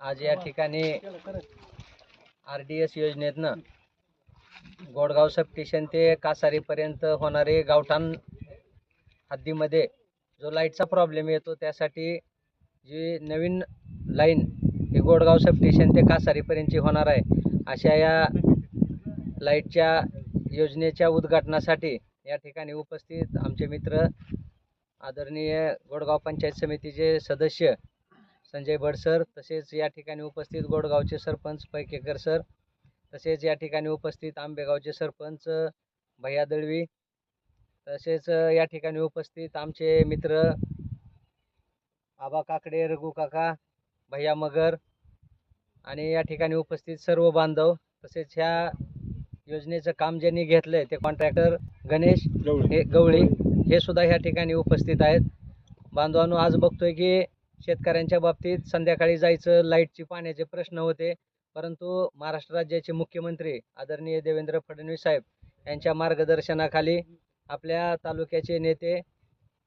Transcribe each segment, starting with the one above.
आज या ठिकाणी आर डी एस योजनेतनं गोडगाव सबस्टेशन ते कासारीपर्यंत होणारे गावठाण हद्दीमध्ये जो लाईटचा प्रॉब्लेम येतो त्यासाठी जी नवीन लाईन ही गोडगाव सबस्टेशन ते कासारीपर्यंतची होणार आहे अशा या लाईटच्या योजनेच्या उद्घाटनासाठी या ठिकाणी उपस्थित आमचे मित्र आदरणीय गोडगाव पंचायत समितीचे सदस्य संजय भडसर तसेच या ठिकाणी उपस्थित गोडगावचे सरपंच पैकेकर सर तसेच या ठिकाणी उपस्थित आंबेगावचे सरपंच भैया दळवी तसेच या ठिकाणी उपस्थित आमचे मित्र आबा काकडे रघु काका भैया मगर आणि या ठिकाणी उपस्थित सर्व बांधव तसेच ह्या योजनेचं काम ज्यांनी घेतलं आहे ते कॉन्ट्रॅक्टर गणेश हे गवळी हे सुद्धा ह्या ठिकाणी उपस्थित आहेत. बांधवांनो आज बघतोय की शेतकऱ्यांच्या बाबतीत संध्याकाळी जायचं लाईटची पाण्याचे प्रश्न होते. परंतु महाराष्ट्र राज्याचे मुख्यमंत्री आदरणीय देवेंद्र फडणवीस साहेब यांच्या मार्गदर्शनाखाली आपल्या तालुक्याचे नेते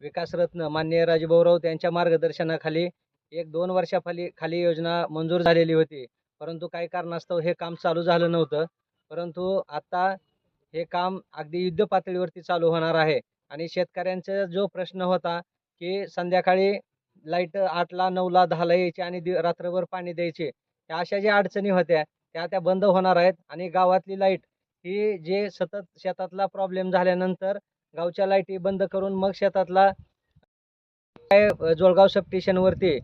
विकासरत्न माननीय राजभाऊ राऊत यांच्या मार्गदर्शनाखाली एक दोन वर्षाखाली खाली योजना मंजूर झालेली होती. परंतु काही कारणास्तव हे काम चालू झालं नव्हतं. परंतु आता हे काम अगदी युद्ध पातळीवरती चालू होणार आहे. आणि शेतकऱ्यांचा जो प्रश्न होता की संध्याकाळी लाइट आठला नऊला दहाला यायची आणि दि रात्रभर पाणी द्यायचे. अशा ज्या अडचणी होत्या त्या त्या बंद होणार आहेत. आणि गावातली लाइट ही जे सतत शेतातला प्रॉब्लेम झाल्यानंतर गावच्या लाईटी बंद करून मग शेतातला जोळगाव सबस्टेशनवरती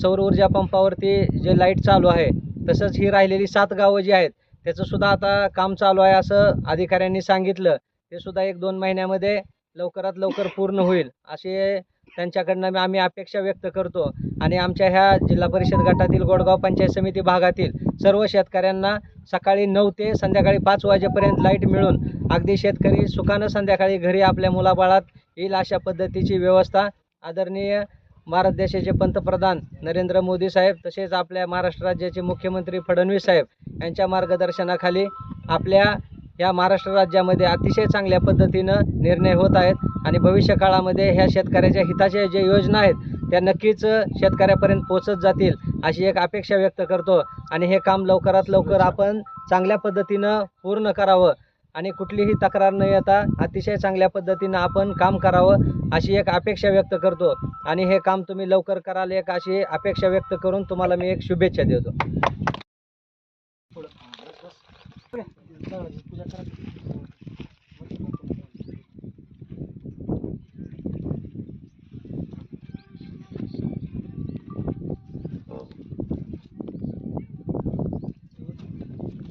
सौर ऊर्जा पंपावरती जे लाइट चालू आहे तसंच ही राहिलेली सात गावं जी आहेत त्याचं सुद्धा आता काम चालू आहे असं अधिकाऱ्यांनी सांगितलं. ते सुद्धा एक दोन महिन्यामध्ये लवकरात लवकर पूर्ण होईल. असे त्यांच्याकडनं आम्ही अपेक्षा व्यक्त करतो. आणि आमच्या ह्या जिल्हा परिषद गटातील गोडगाव पंचायत समिती भागातील सर्व शेतकऱ्यांना सकाळी नऊ ते संध्याकाळी पाच वाजेपर्यंत लाइट मिळून अगदी शेतकरी सुखानं संध्याकाळी घरी आपल्या मुलाबाळात येईल अशा पद्धतीची व्यवस्था आदरणीय भारत देशाचे पंतप्रधान नरेंद्र मोदी साहेब तसेच आपल्या महाराष्ट्र राज्याचे मुख्यमंत्री फडणवीस साहेब यांच्या मार्गदर्शनाखाली आपल्या या महाराष्ट्र राज्यामध्ये अतिशय चांगल्या पद्धतीनं निर्णय होत आहेत. आणि भविष्य काळामध्ये ह्या शेतकऱ्याच्या हिताच्या ज्या योजना आहेत त्या नक्कीच शेतकऱ्यापर्यंत पोचत जातील अशी एक अपेक्षा व्यक्त करतो आणि हे काम लवकरात लवकर आपण चांगल्या पद्धतीनं पूर्ण करावं आणि कुठलीही तक्रार न येता अतिशय चांगल्या पद्धतीनं आपण काम करावं अशी एक अपेक्षा व्यक्त करतो आणि हे काम तुम्ही लवकर कराल एक अशी अपेक्षा व्यक्त करून तुम्हाला मी एक शुभेच्छा देतो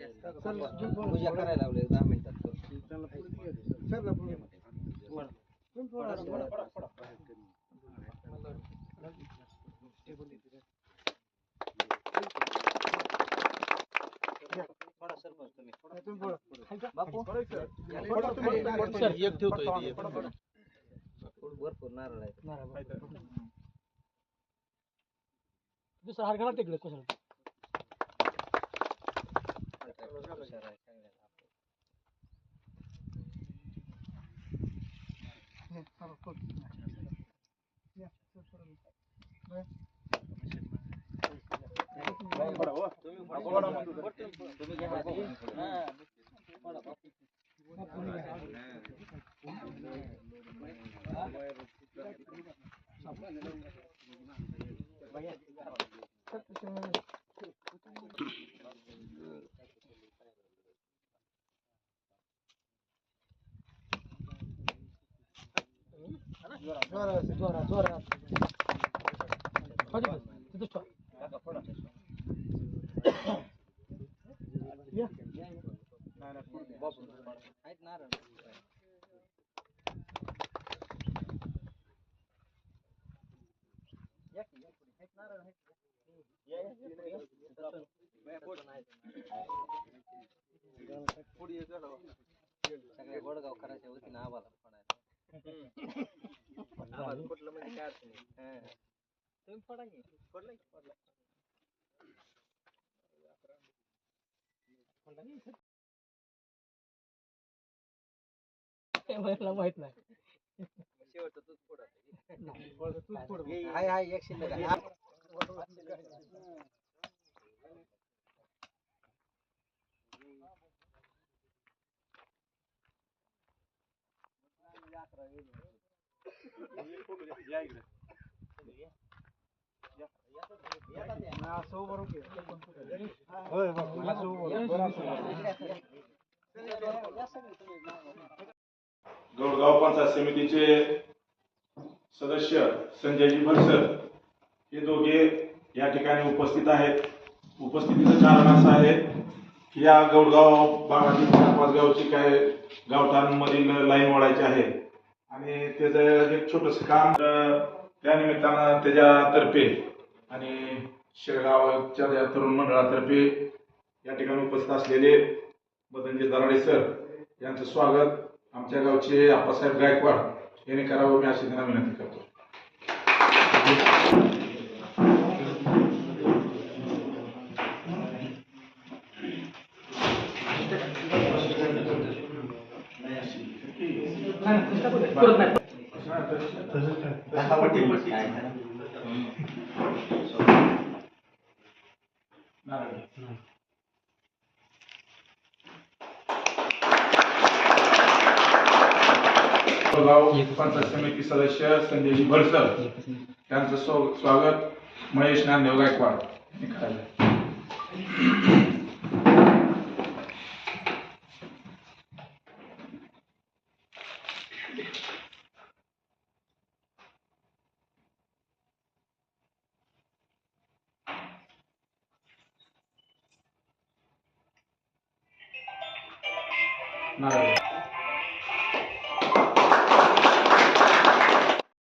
पूजा करायला लावले दहा मिनिटात बापू सर एक ठेवतोय भरपूर नारळ आहे दुसरा हार घाला तिकडे कसं তুমি पुढे सगळ्या गोडगाव करायच्या होती ना आम्हाला आम्हाला कुठलं म्हणजे काय अडचण नाही. हं. तुम्ही पडा की पडला की पडला मला माहीत नाही. शेवटचं तूच पुढं बघ. हाय हाय एक शिल्लक आहे. गौडगाव पंचायत समितीचे सदस्य संजयजी भरसर हे दोघे या ठिकाणी उपस्थित आहेत. उपस्थितीचं कारण असं आहे की या गौडगाव भागातील पाच गावची काय गावठाणमधील लाईन ओढायची आहे. आणि त्याचं एक छोटंसं काम त्या त्यानिमित्तानं त्याच्यातर्फे आणि शेळगावच्या या तरुण मंडळातर्फे या ठिकाणी उपस्थित असलेले मदनजी दराडे सर यांचं स्वागत आमच्या गावचे आप्पासाहेब गायकवाड यांनी करावं मी अशी त्यांना विनंती करतो. करत नाही गाव पंचायत समिती सदस्य संजयजी भरसर त्यांचं स्वागत महेश नांदेव गायकवाड यांनी करायचं नारळ